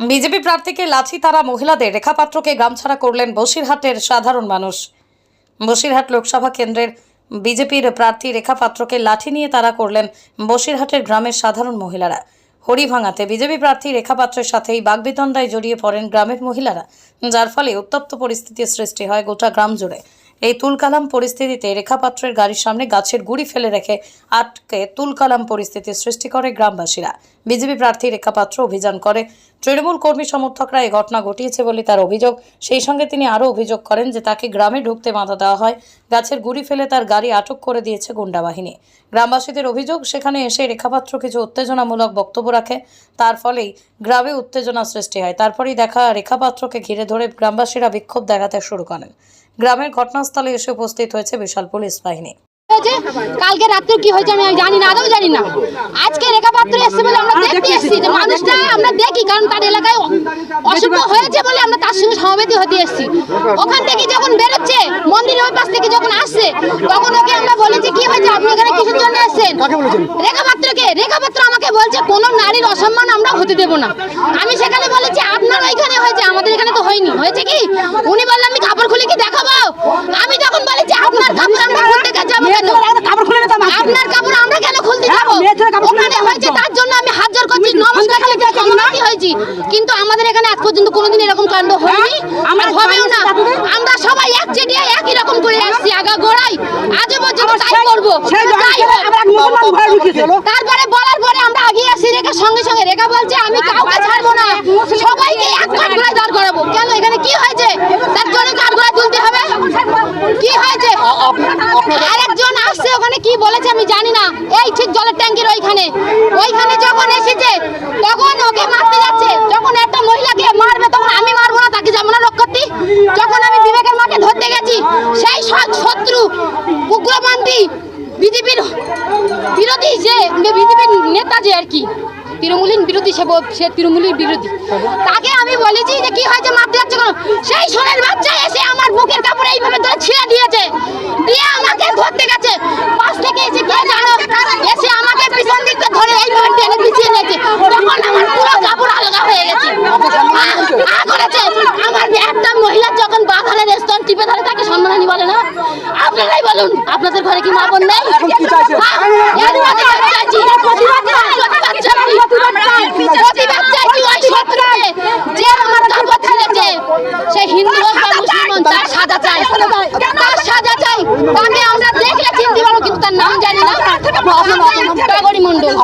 BJP প্রার্থীকে লাঠি তারা মহিলাদের রেখাপাত্রকে গ্রামছাড়া করলেন বসিরহাটের সাধারণ মানুষ। বসিরহাট লোকসভা কেন্দ্রের বিজেপির প্রার্থী রেখা পাত্রকে লাঠি নিয়ে তারা করলেন বসিরহাটের গ্রামের সাধারণ মহিলারা। হরিভাঙাতে বিজেপি প্রার্থী রেখা পাত্রের সাথেই বাগবিতণ্ডায় জড়িয়ে পড়েন গ্রামের মহিলারা, যার ফলে উত্তপ্ত পরিস্থিতির সৃষ্টি হয় গোটা গ্রাম জুড়ে। এই তুলকালাম পরিস্থিতিতে রেখাপাত্রের গাড়ির সামনে গাছের গুড়ি ফেলে রেখে আটকে তুলকালাম পরিস্থিতির সৃষ্টি করে গ্রামবাসীরা। বিজেপি প্রার্থী রেখাপাত্র অভিযান করে। তৃণমূল কর্মী সমর্থকরা এই ঘটনা ঘটিয়েছে বলে তার অভিযোগ। সেই সঙ্গে তিনি আরও অভিযোগ করেন যে তাকে গ্রামে ঢুকতে বাধা দেওয়া হয়। গাছের গুড়ি ফেলে তার গাড়ি আটক করে দিয়েছে গুন্ডা বাহিনী। গ্রামবাসীদের অভিযোগ, সেখানে এসে রেখাপাত্র কিছু উত্তেজনামূলক বক্তব্য রাখে। তার ফলেই গ্রামে উত্তেজনা সৃষ্টি হয়। তারপরেই দেখা রেখাপাত্রকে ঘিরে ধরে গ্রামবাসীরা বিক্ষোভ দেখাতে শুরু করেন। গ্রামের ঘটনাস্থলে এসে উপস্থিত হয়েছে বিশাল পুলিশ বাহিনী। হয়েছে কালকে রাত্রে কি হয়েছে আমি জানি না আদৌ জানি না। আজকে রেখা পাত্র এসেছে বলে আমরা দেখতে এসেছি যে মানুষটা আমরা দেখি কারণ তার এলাকায় অ- অশুভ হয়েছে বলে আমরা তার সঙ্গে সমবেত হতে এসেছি। ওখান থেকে যখন বেরোচ্ছে মন্দিরের ওই পাশ থেকে যখন আসছে তখন ওকে আমরা বলেছি কি হয়েছে? আপনি এখানে কিসের জন্য এসেছেন? রেখা পাত্রকে রেখা পাত্র আমাকে বলছে কোনো নারীর অসম্মান আমরা হতে দেব না। আমি সেখানে বলেছি আপনার ওইখানে হয়েছে আমাদের এখানে তো হয়নি। হয়েছে কি? উনি কাপড় খুলে কি দেখাবো? আমি তখন বলেছি আপনার কাপড় আমরা খুলতে যাব কেন কাপড় খুলে নিতাম আপনার কাপড় আমরা কেন খুলতে যাব? কাপড় খুলে ওখানে হয়েছে তার জন্য আমি হাত জোর করছি নমস্কার করে সম্মতি হয়েছি। কিন্তু আমাদের এখানে আজ পর্যন্ত কোনোদিন এরকম কাণ্ড হয়নি আমরা হবেও না। আমরা সবাই এক চেটিয়া একই রকম করে আসছি আগা গোড়াই আজও পর্যন্ত তাই করব। তারপরে বলার পরে আমরা আগিয়ে আসি রেখা সঙ্গে সঙ্গে। রেখা বলছে আমি কাউকে ছাড়বো না। সবাইকে এক কাঠ দাঁড় করাবো। কেন এখানে কি হয়েছে তার জন্য কাঠ ঘোড়া তুলতে হবে কি হয়েছে আরেকজন আসছে ওখানে কি বলেছে আমি জানি না। এই ঠিক জলের ট্যাঙ্কির ওইখানে। ওইখানে যখন এসেছে, তখন ওকে মারতে যাচ্ছে। যখন একটা মহিলাকে মারবে, তখন আমি মারবো না, তাকে যখন আমি বিবেকের মাকে ধরতে গেছি, সেই শত্রু উগ্রপন্থী বিজেপির বিরোধী যে, বিজেপির নেতা যে আর কি তৃণমূলীন বিরোধী সে তৃণমূলীর বিরোধী। তাকে আমি বলেছি যে, কি হয়েছে, মারতে যাচ্ছে কেন? সেই সোনের বাচ্চা বলুন আপনাদের ঘরে কি মা বোন নেই? সে হিন্দু হোক বা তার সাজা চাই। তার সাজা চাই। আমরা দেখলে চিনতে পারব কিন্তু তার নাম জানি না। মন্ডল